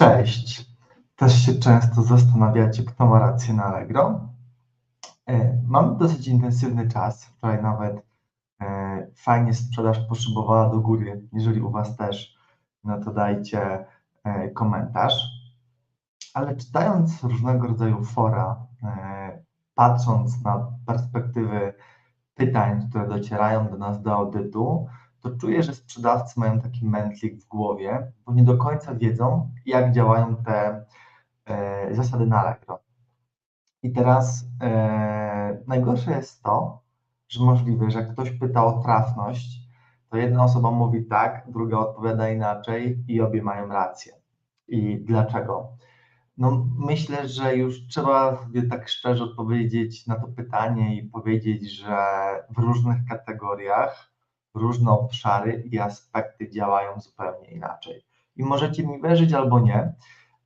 Cześć. Też się często zastanawiacie, kto ma rację na Allegro. E, Mam dosyć intensywny czas. Wczoraj nawet e, fajnie sprzedaż poszybowała do góry. Jeżeli u Was też, no to dajcie e, komentarz. Ale czytając różnego rodzaju fora, patrząc na perspektywy pytań, które docierają do nas do audytu, to czuję, że sprzedawcy mają taki mętlik w głowie, bo nie do końca wiedzą, jak działają te e, zasady na Allegro. I teraz e, najgorsze jest to, że możliwe, że jak ktoś pyta o trafność, to jedna osoba mówi tak, druga odpowiada inaczej i obie mają rację. I dlaczego? No, myślę, że już trzeba sobie tak szczerze odpowiedzieć na to pytanie i powiedzieć, że w różnych kategoriach różne obszary i aspekty działają zupełnie inaczej. I możecie mi wierzyć albo nie,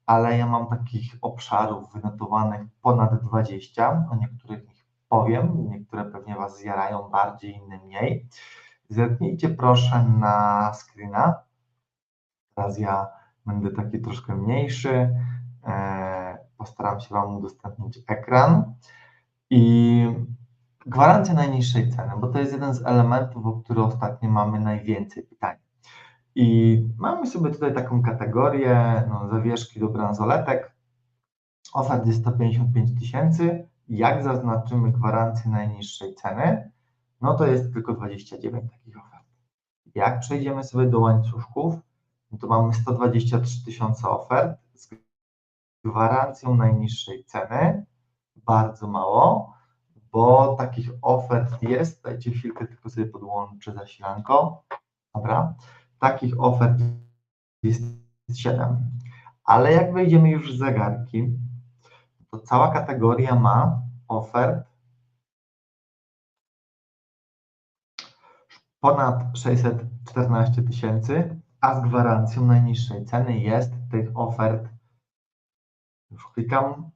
ale ja mam takich obszarów wynotowanych ponad 20. O niektórych ich powiem, niektóre pewnie Was zjarają bardziej, inne mniej. Zerknijcie proszę na screena. Teraz ja będę taki troszkę mniejszy. E, Postaram się Wam udostępnić ekran. I gwarancja najniższej ceny, bo to jest jeden z elementów, o który ostatnio mamy najwięcej pytań. I mamy sobie tutaj taką kategorię, no, zawieszki do bransoletek. Ofert jest 155 tysięcy. Jak zaznaczymy gwarancję najniższej ceny, no to jest tylko 29 takich ofert. Jak przejdziemy sobie do łańcuszków, no to mamy 123 tysiące ofert z gwarancją najniższej ceny. Bardzo mało, bo takich ofert jest. Dajcie chwilkę, tylko sobie podłączę zasilanko. Dobra takich ofert jest 7. Ale jak wejdziemy już w zegarki, to cała kategoria ma ofert ponad 614 tysięcy, a z gwarancją najniższej ceny jest tych ofert, już klikam,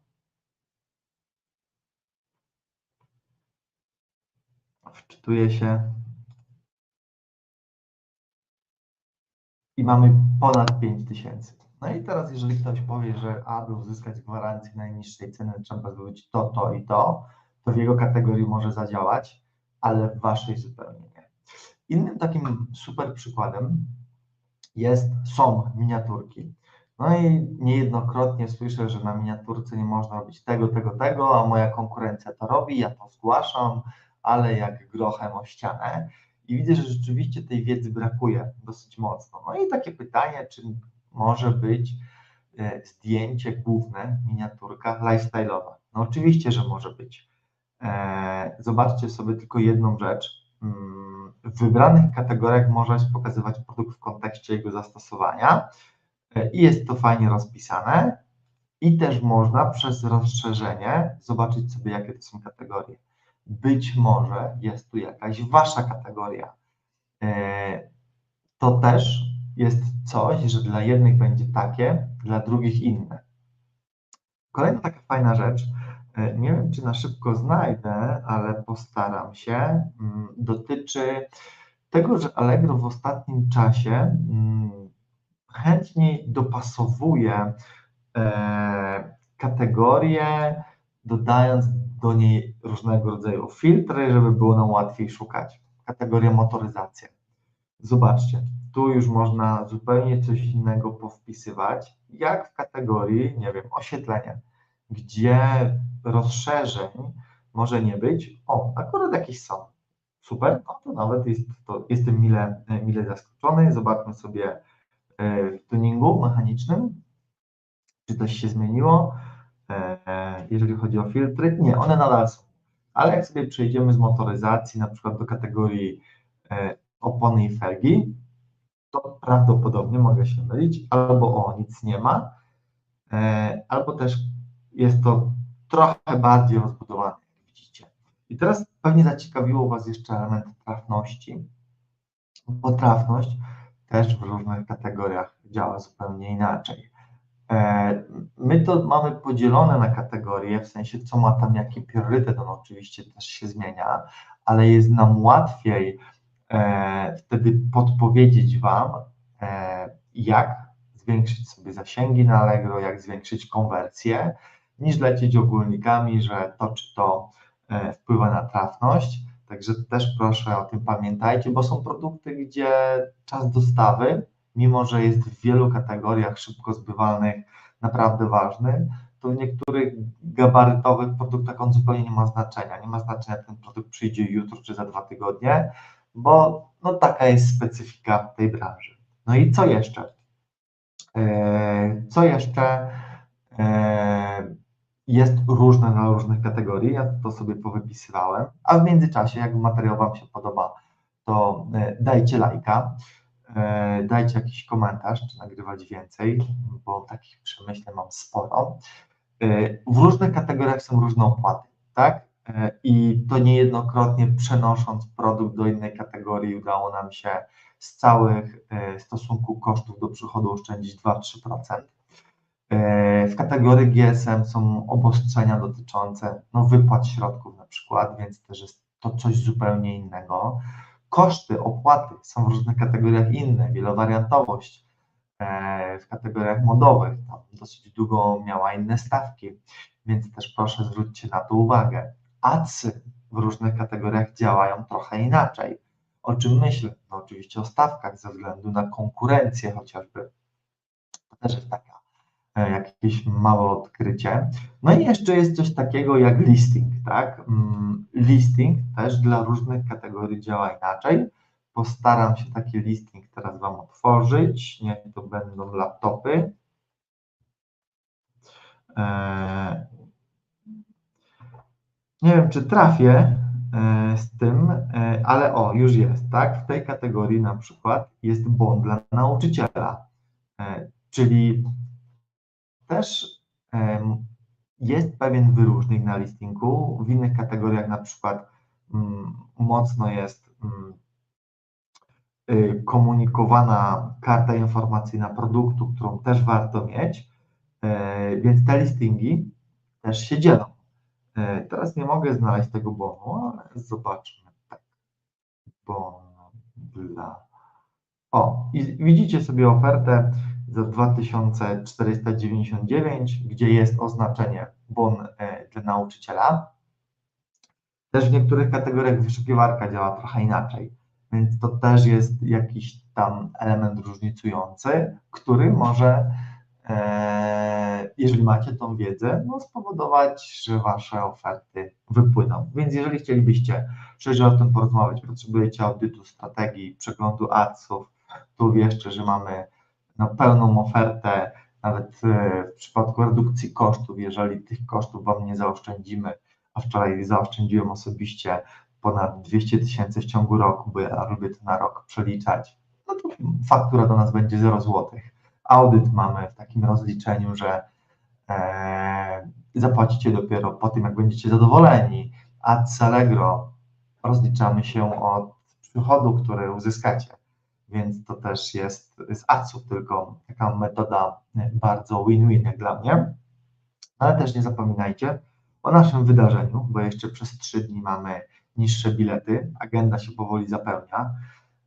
wczytuję się, i mamy ponad 5 tysięcy. No i teraz, jeżeli ktoś powie, że aby uzyskać gwarancję najniższej ceny trzeba zrobić to, to i to, to w jego kategorii może zadziałać, ale w waszej zupełnie nie. Innym takim super przykładem jest, są miniaturki. No i niejednokrotnie słyszę, że na miniaturce nie można robić tego, tego, tego, a moja konkurencja to robi, ja to zgłaszam, ale jak grochem o ścianę i widzę, że rzeczywiście tej wiedzy brakuje dosyć mocno. No i takie pytanie, czy może być e, zdjęcie główne, miniaturka lifestyle'owa? No oczywiście, że może być. E, zobaczcie sobie tylko jedną rzecz. Mm, w wybranych kategoriach możesz pokazywać produkt w kontekście jego zastosowania e, i jest to fajnie rozpisane. I też można przez rozszerzenie zobaczyć sobie, jakie to są kategorie być może jest tu jakaś wasza kategoria. E, to też jest coś, że dla jednych będzie takie, dla drugich inne. Kolejna taka fajna rzecz, e, nie wiem czy na szybko znajdę, ale postaram się, mm, dotyczy tego, że Allegro w ostatnim czasie mm, chętniej dopasowuje e, kategorie, dodając do niej różnego rodzaju filtry, żeby było nam łatwiej szukać. Kategoria motoryzacja. Zobaczcie, tu już można zupełnie coś innego powpisywać, jak w kategorii, nie wiem, oświetlenie, gdzie rozszerzeń może nie być. O, akurat jakieś są. Super, no to nawet jest, to jestem mile, mile zaskoczony. Zobaczmy sobie e, w tuningu mechanicznym, czy coś się zmieniło. E, jeżeli chodzi o filtry. Nie, one nadal są. Ale jak sobie przejdziemy z motoryzacji na przykład do kategorii e, opony i felgi, to prawdopodobnie mogę się mylić, albo o, nic nie ma, e, albo też jest to trochę bardziej rozbudowane, jak widzicie. I teraz pewnie zaciekawiło Was jeszcze element trafności, bo trafność też w różnych kategoriach działa zupełnie inaczej. E, my to mamy podzielone na kategorie, w sensie co ma tam jaki priorytet, on oczywiście też się zmienia, ale jest nam łatwiej e, wtedy podpowiedzieć Wam, e, jak zwiększyć sobie zasięgi na Allegro, jak zwiększyć konwersję, niż lecieć ogólnikami, że to czy to wpływa na trafność. Także też proszę o tym pamiętajcie, bo są produkty, gdzie czas dostawy, mimo że jest w wielu kategoriach szybko zbywalnych naprawdę ważny, to w niektórych gabarytowych produktach on zupełnie nie ma znaczenia. Nie ma znaczenia, ten produkt przyjdzie jutro czy za dwa tygodnie, bo no, taka jest specyfika tej branży. No i co jeszcze? E, co jeszcze e, jest różne dla różnych kategorii? Ja to sobie powypisywałem, a w międzyczasie, jak materiał Wam się podoba, to e, dajcie lajka, dajcie jakiś komentarz, czy nagrywać więcej, bo takich przemyśleń mam sporo. W różnych kategoriach są różne opłaty, tak? I to niejednokrotnie przenosząc produkt do innej kategorii udało nam się z całych e, stosunku kosztów do przychodu oszczędzić 2-3%. E, w kategorii GSM są obostrzenia dotyczące no, wypłat środków na przykład, więc też jest to coś zupełnie innego. Koszty, opłaty są w różnych kategoriach inne, wielowariantowość e, w kategoriach modowych tam dosyć długo miała inne stawki, więc też proszę zwróćcie na to uwagę. ACY w różnych kategoriach działają trochę inaczej. O czym myślę? No oczywiście o stawkach ze względu na konkurencję chociażby. To też jest taka jakieś małe odkrycie. No i jeszcze jest coś takiego jak listing, tak? Mm, listing też dla różnych kategorii działa inaczej. Postaram się taki listing teraz Wam otworzyć. Niech to będą laptopy. E, nie wiem, czy trafię, E, z tym, e, ale o, już jest, tak? W tej kategorii na przykład jest bon dla nauczyciela, e, czyli też jest pewien wyróżnik na listingu. W innych kategoriach na przykład mm, mocno jest mm, y, komunikowana karta informacyjna produktu, którą też warto mieć, więc te listingi też się dzielą. E, teraz nie mogę znaleźć tego bonu, ale zobaczmy. Tak. Bon dla. O, i widzicie sobie ofertę za 2499, gdzie jest oznaczenie bon e, dla nauczyciela. Też w niektórych kategoriach wyszukiwarka działa trochę inaczej, więc to też jest jakiś tam element różnicujący, który może E, jeżeli macie tą wiedzę, no spowodować, że Wasze oferty wypłyną. Więc jeżeli chcielibyście szerzej o tym porozmawiać, potrzebujecie audytu strategii, przeglądu adsów, tu jeszcze, że mamy no, pełną ofertę, nawet e, w przypadku redukcji kosztów, jeżeli tych kosztów Wam nie zaoszczędzimy, a wczoraj zaoszczędziłem osobiście ponad 200 tysięcy w ciągu roku, bo ja lubię to na rok przeliczać, no to faktura do nas będzie 0 złotych. Audyt mamy w takim rozliczeniu, że e, zapłacicie dopiero po tym, jak będziecie zadowoleni, a z Allegro rozliczamy się od przychodu, który uzyskacie. Więc to też jest z ACU tylko taka metoda bardzo win-win jak dla mnie. Ale też nie zapominajcie o naszym wydarzeniu, bo jeszcze przez trzy dni mamy niższe bilety. Agenda się powoli zapełnia.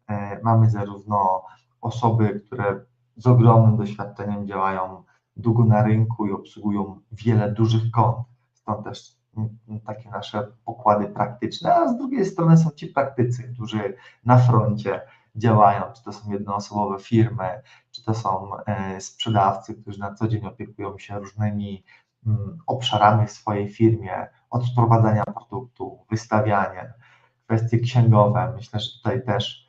E, mamy zarówno osoby, które z ogromnym doświadczeniem działają długo na rynku i obsługują wiele dużych kont. Stąd też takie nasze pokłady praktyczne, a z drugiej strony są ci praktycy, którzy na froncie działają, czy to są jednoosobowe firmy, czy to są e, sprzedawcy, którzy na co dzień opiekują się różnymi mm, obszarami w swojej firmie, od wprowadzania produktu, wystawiania, kwestie księgowe. Myślę, że tutaj też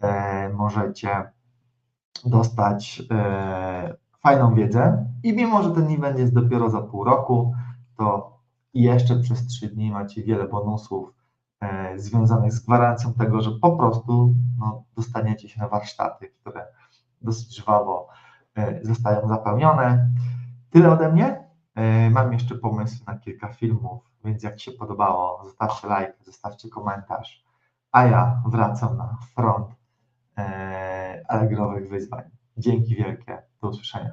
e, możecie dostać e, fajną wiedzę i mimo, że ten event jest dopiero za pół roku, to jeszcze przez trzy dni macie wiele bonusów związanych z gwarancją tego, że po prostu no, dostaniecie się na warsztaty, które dosyć żwawo e, zostają zapełnione. Tyle ode mnie. E, mam jeszcze pomysły na kilka filmów, więc jak się podobało, zostawcie like, zostawcie komentarz, a ja wracam na front e, allegrowych wyzwań. Dzięki wielkie. Do usłyszenia.